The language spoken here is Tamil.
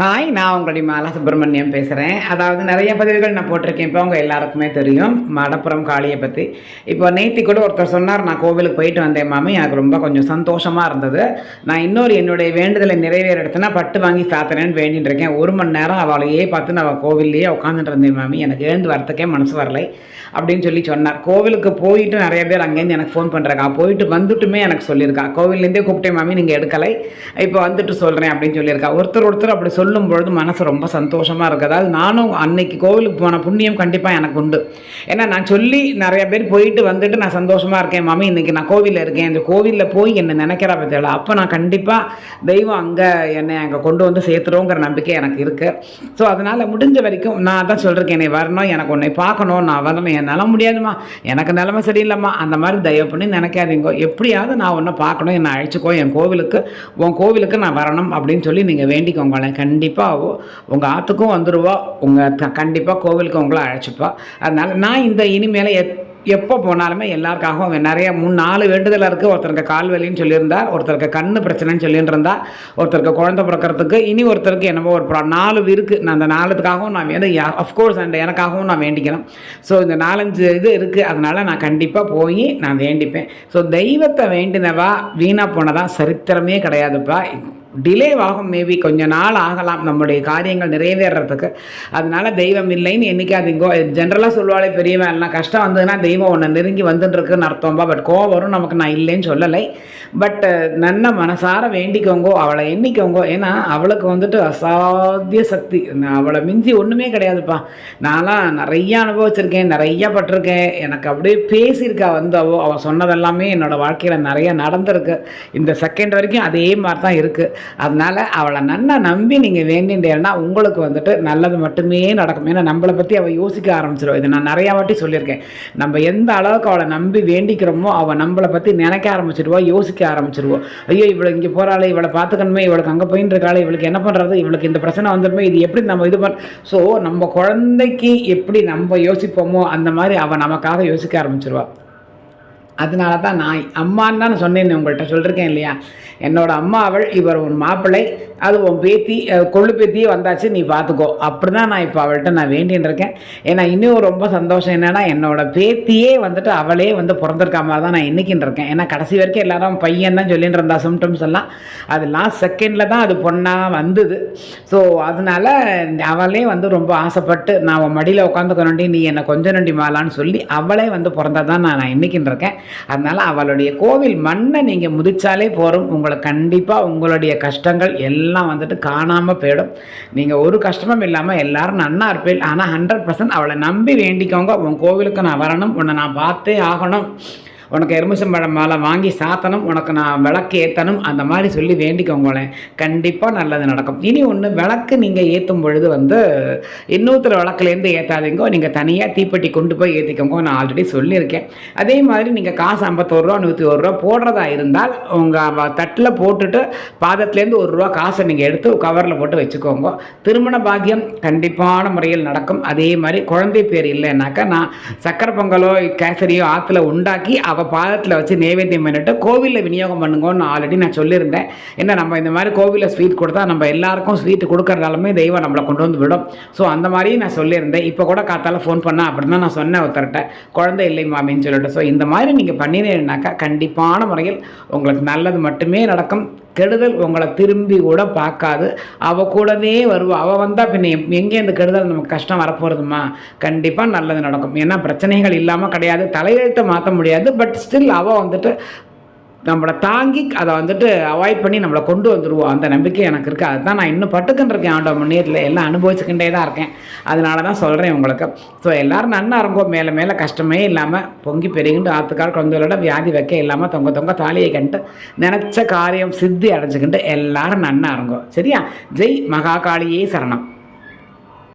ஹாய் நான் உங்களுடைய மாலா சுப்பிரமணியம் பேசுகிறேன் அதாவது நிறைய பதிவுகள் நான் போட்டிருக்கேன். இப்போ உங்கள் எல்லாருக்குமே தெரியும். மடப்புறம் காளியை பற்றி இப்போ நேத்தி கூட ஒருத்தர் சொன்னார் நான் கோவிலுக்கு போயிட்டு வந்தேன் மாமி. எனக்கு ரொம்ப கொஞ்சம் சந்தோஷமாக இருந்தது. நான் இன்னொரு என்னுடைய வேண்டுதலை நிறைவேற எடுத்தேன்னா பட்டு வாங்கி சாத்துறேன்னு வேண்டிட்டு இருக்கேன். ஒரு மணி நேரம் அவளையே பார்த்து நான் கோவில்லையே உட்காந்துட்டு இருந்தேன் மாமி. எனக்கு எழுந்து வரத்துக்கே மனசு வரலை. அப்படின்னு சொல்லி சொன்னார். கோவிலுக்கு போயிட்டு நிறைய பேர் அங்கேருந்து எனக்கு ஃபோன் பண்ணுறாங்க போயிட்டு வந்துட்டுமே எனக்கு சொல்லியிருக்கா. கோவில்லேருந்தே கூப்பிட்டேன் மாமி. நீங்கள் எடுக்கலை. இப்போ வந்துட்டு சொல்கிறேன் அப்படின்னு சொல்லியிருக்கா. ஒருத்தர் ஒருத்தர் அப்படி சொல்லி சொல்லும் பொழுது மனசு ரொம்ப சந்தோஷமாக இருக்கிறதால் நானும் அன்னைக்கு கோவிலுக்கு போன புண்ணியம் கண்டிப்பாக எனக்கு உண்டு. ஏன்னா நான் சொல்லி நிறைய பேர் போயிட்டு வந்துட்டு நான் சந்தோஷமாக இருக்கேன். மாமி இன்றைக்கி நான் கோவிலில் இருக்கேன். இந்த கோவிலில் போய் என்னை நினைக்கிறா பற்றியல அப்போ நான் கண்டிப்பாக தெய்வம் அங்கே என்னை அங்கே கொண்டு வந்து சேர்த்துறோங்கிற நம்பிக்கை எனக்கு இருக்குது ஸோ அதனால் முடிஞ்ச வரைக்கும் நான் அதான் சொல்கிறேன் என்னை வரணும் எனக்கு உன்னை பார்க்கணும். நான் வரணும். என்னால் முடியாதுமா எனக்கு நிலமை சரியில்லைம்மா. அந்த மாதிரி தயவு பண்ணி நினைக்காதீங்க. எப்படியாவது நான் ஒன்றை பார்க்கணும். என்னை அழைச்சிக்கோ. என் கோவிலுக்கு உன் கோவிலுக்கு நான் வரணும் அப்படின்னு சொல்லி நீங்கள் வேண்டிக்கோங்களேன் கண்டிப்பாக கண்டிப்பாக உங்கள் ஆற்றுக்கும் வந்துடுவா உங்கள் கண்டிப்பாக கோவிலுக்கு உங்களை அழைச்சிப்பா. அதனால் நான் இந்த இனிமேல் எத் எப்போ போனாலுமே எல்லாருக்காகவும் நிறைய மூணு நாலு வேண்டுதல் இருக்குது ஒருத்தருக்கு கால் வலின்னு சொல்லியிருந்தார் ஒருத்தருக்கு கண் பிரச்சனைன்னு சொல்லிட்டு ஒருத்தருக்கு குழந்தை பிறக்கிறதுக்கு இனி ஒருத்தருக்கு என்னமோ ஒரு ப்ரா- நாலு இருக்குது நான் அந்த நாலுத்துக்காகவும் நான் வேணும் அஃப்கோர்ஸ் அண்ட் எனக்காகவும் நான் வேண்டிக்கணும். ஸோ இந்த நாலஞ்சு இது இருக்குது அதனால் நான் கண்டிப்பாக போய் நான் வேண்டிப்பேன். ஸோ தெய்வத்தை வேண்டினவா வீணாக போனதா சரித்திரமே கிடையாதுப்பா. டிலே ஆகும் மேபி கொஞ்ச நாள் ஆகலாம் நம்முடைய காரியங்கள் நிறைவேறதுக்கு அதனால தெய்வம் இல்லைன்னு என்னைக்காதீங்கோ ஜென்ரலாக சொல்லுவாளே பெரியவன் எல்லாம் கஷ்டம் வந்ததுன்னா தெய்வம் ஒன்று நெருங்கி வந்துட்டுருக்குன்னு அர்த்தம்பா பட் கோவம் வரும் நமக்கு நான் இல்லைன்னு சொல்லலை. பட் நல்ல மனசார வேண்டிக்கோங்கோ அவளை எண்ணிக்கோங்கோ. ஏன்னா அவளுக்கு வந்துட்டு அசாத்திய சக்தி. அவளை மிஞ்சி ஒன்றுமே கிடையாதுப்பா. நான்லாம் நிறைய அனுபவிச்சிருக்கேன் நிறைய பட்டிருக்கேன். எனக்கு அப்படியே பேசியிருக்கா வந்து அவள் சொன்னதெல்லாமே என்னோடய வாழ்க்கையில் நிறைய நடந்திருக்கு. இந்த செகண்ட் வரைக்கும் அதே மாதிரி தான் இருக்குது அதனால் அவளை நல்லா நம்பி நீங்கள் வேண்டின்றேன்னா உங்களுக்கு வந்துட்டு நல்லது மட்டுமே நடக்கும். ஏன்னா நம்மளை பற்றி அவள் யோசிக்க ஆரம்பிச்சிடும் இதை நான் நிறையா வாட்டி சொல்லியிருக்கேன். நம்ம எந்த அளவுக்கு அவளை நம்பி வேண்டிக்கிறோமோ அவள் நம்மளை பற்றி நினைக்க ஆரம்பிச்சிடுவோம் யோசிக்க ஆரம்பிச்சிடுவோம் ஐயோ இவளை இங்கே போகிறாள் இவளை பார்த்துக்கணுமே இவளுக்கு அங்கே போயின்னு இருக்காள் இவளுக்கு என்ன பண்ணுறது இவளுக்கு இந்த பிரச்சனை வந்துடுமே இது எப்படி நம்ம இது பண்ண ஸோ நம்ம குழந்தைக்கு எப்படி நம்ம யோசிப்போமோ அந்த மாதிரி அவள் நமக்காக யோசிக்க ஆரம்பிச்சிருவாள் அதனால தான் நான் அம்மான்னு தான் சொன்னேன்னு சொன்னேன் உங்கள்கிட்ட சொல்லியிருக்கேன் இல்லையா? என்னோட அம்மா அவள் இவர் உன் மாப்பிள்ளை. அது உன் பேத்தி கொள்ளு பேத்தியே வந்தாச்சு நீ பார்த்துக்கோ அப்படி தான் நான் இப்போ அவள்கிட்ட நான் வேண்டின்னு இருக்கேன் ஏன்னா இன்னும் ரொம்ப சந்தோஷம் என்னென்னா என்னோட பேத்தியே வந்துட்டு அவளே வந்து பிறந்திருக்கா மாதிரி தான் நான் இன்னைக்குன்னு இருக்கேன் ஏன்னா கடைசி வரைக்கும் எல்லாரும் பையன் தான் சொல்லிட்டு இருந்தா சிம்டம்ஸ் எல்லாம். அது லாஸ்ட் செகண்டில் தான் அது பொண்ணாக வந்தது. ஸோ அதனால அவளே வந்து ரொம்ப ஆசைப்பட்டு நான் உன் மடியில் உட்காந்துக்கணுண்டி நீ என்னை கொஞ்சம் நொண்டி மாலான்னு சொல்லி அவளே வந்து பிறந்ததான் நான் நான் இன்னைக்குன்னு இருக்கேன் அதனால் அவளுடைய கோவில் மண்ணை நீங்கள் முதிச்சாலே போகிறோம் உங்களுக்கு கண்டிப்பாக உங்களுடைய கஷ்டங்கள் எல்லாம் வந்துட்டு காணாமல் போயிடும். நீங்கள் ஒரு கஷ்டமும் இல்லாமல் எல்லாரும் நன்னா இருப்பேன் ஆனால் ஹண்ட்ரட் பர்சன்ட் அவளை நம்பி வேண்டிக்கோங்க. உன் கோவிலுக்கு நான் வரணும். உன்னை நான் பார்த்தே ஆகணும். உனக்கு எலுமிச்சம்பழம் மாலை வாங்கி சாத்தணும் உனக்கு நான் விளக்கு ஏற்றணும் அந்த மாதிரி சொல்லி வேண்டிக்கோங்களேன். கண்டிப்பாக நல்லது நடக்கும். இனி ஒன்று விளக்கு நீங்கள் ஏற்றும் பொழுது வந்து இன்னொருத்தர் விளக்குலேருந்து ஏற்றாதீங்கோ நீங்கள் தனியாக தீப்பெட்டி கொண்டு போய் ஏற்றிக்கோங்க நான் ஆல்ரெடி சொல்லியிருக்கேன். அதே மாதிரி நீங்கள் காசு ஐம்பத்தோரு ரூபா நூற்றி ஒரு ரூபா போடுறதா இருந்தால் உங்கள் தட்டில் போட்டுட்டு பாதத்துலேருந்து ஒரு ரூபா காசை நீங்கள் எடுத்து கவரில் போட்டு வச்சுக்கோங்க. திருமண பாக்கியம் கண்டிப்பான முறையில் நடக்கும். அதே மாதிரி குழந்தை பேர் இல்லைன்னாக்கா நான் சக்கரை பொங்கலோ கேசரியோ ஆற்றுல உண்டாக்கி அவள் பாதத்தில் வச்சு நைவேத்தியம் பண்ணிட்டு கோவிலில் விநியோகம் பண்ணுங்கன்னு ஆல்ரெடி நான் சொல்லியிருந்தேன். என்ன நம்ம இந்த மாதிரி கோவிலில் ஸ்வீட் கொடுத்தா நம்ம எல்லாருக்கும் ஸ்வீட் கொடுக்கறதாலுமே தெய்வம் நம்மளை கொண்டு வந்து விடும். ஸோ அந்த மாதிரியும் நான் சொல்லியிருந்தேன். இப்போ கூட காத்தால ஃபோன் பண்ணேன் அப்படின்னு தான் நான் சொன்னேன் ஒருத்தர்கிட்ட. குழந்தை இல்லை மாமின்னு சொல்லிட்டு. ஸோ இந்த மாதிரி நீங்கள் பண்ணினீங்கன்னாக்கா கண்டிப்பான முறையில் உங்களுக்கு நல்லது மட்டுமே நடக்கும். கெடுதல் உங்களை திரும்பி கூட பார்க்காது. அவள் கூடவே வருவா. அவள் வந்தால் பின்ன எங்கே இந்த கெடுதல் நமக்கு கஷ்டம் வரப்போகிறதுமா கண்டிப்பாக நல்லது நடக்கும். ஏன்னா பிரச்சனைகள் இல்லாமல் கிடையாது. தலையெழுத்தை மாற்ற முடியாது. பட் ஸ்டில் அவள் வந்துட்டு நம்மளை தாங்கி அதை வந்துட்டு அவாய்ட் பண்ணி நம்மளை கொண்டு வந்துடுவோம் அந்த நம்பிக்கை எனக்கு இருக்குது அதுதான் நான் இன்னும் பட்டுக்கின்றிருக்கேன் ஆண்டோ முன்னேறில் எல்லாம் அனுபவிச்சுக்கிட்டே தான் இருக்கேன். அதனால தான் சொல்கிறேன் உங்களுக்கு. ஸோ எல்லோரும் நன்னா இருங்கோ. மேலே மேலே கஷ்டமே இல்லாமல் பொங்கி பெருகிட்டு ஆத்துக்கால் குழந்தைகளோட வியாதி வைக்க இல்லாமல் தொங்க தொங்க தாலியை கண்டு நினச்ச காரியம் சித்தி அடைஞ்சுக்கிட்டு எல்லாரும் நன்னா இருங்கோ. சரியா? ஜெய் மகாகாளியே சரணம்.